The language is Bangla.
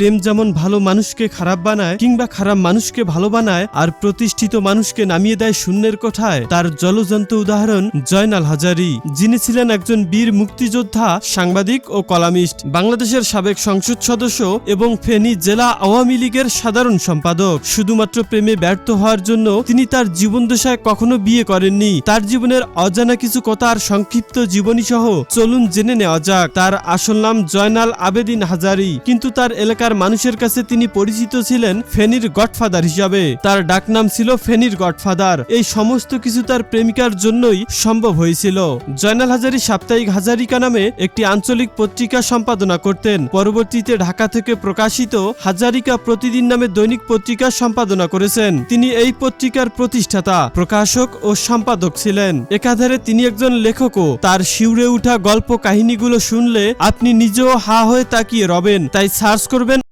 প্রেম যেমন ভালো মানুষকে খারাপ বানায় কিংবা খারাপ মানুষকে ভালো বানায়, আর প্রতিষ্ঠিত মানুষকে নামিয়ে দেয় শূন্যের কোঠায়, তার জলজন্ত উদাহরণ জয়নাল হাজারি। যিনি ছিলেন একজন বীর মুক্তিযোদ্ধা, সাংবাদিক ও কলামিস্ট, বাংলাদেশের সাবেক সংসদ সদস্য এবং ফেনী জেলা আওয়ামী লীগের সাধারণ সম্পাদক। শুধুমাত্র প্রেমে ব্যর্থ হওয়ার জন্য তিনি তার জীবনদশায় কখনো বিয়ে করেননি। তার জীবনের অজানা কিছু কথা আর সংক্ষিপ্ত জীবনী সহ চলুন জেনে নেওয়া যাক। তার আসল নাম জয়নাল আবেদিন হাজারি, কিন্তু তার এলাকার মানুষের কাছে তিনি পরিচিত ছিলেন ফেনীর গডফাদার হিসাবে। তার ডাকনাম ছিল ফেনীর গডফাদার। এই সমস্ত কিছু তার প্রেমিকার জন্যই সম্ভব হয়েছিল। জয়নাল হাজারি সাপ্তাহিক হাজারিকা নামে একটি আঞ্চলিক পত্রিকা সম্পাদনা করতেন। পরবর্তীতে ঢাকা থেকে প্রকাশিত হাজারিকা প্রতিদিন নামে দৈনিক পত্রিকা সম্পাদনা করেছেন। তিনি এই পত্রিকার প্রতিষ্ঠাতা, প্রকাশক ও সম্পাদক ছিলেন। একাধারে তিনি একজন লেখকও। তার শিউরে উঠা গল্প কাহিনীগুলো শুনলে আপনি নিজেও হা হয়ে তাকিয়ে রবেন। তাই সার্চ করবেন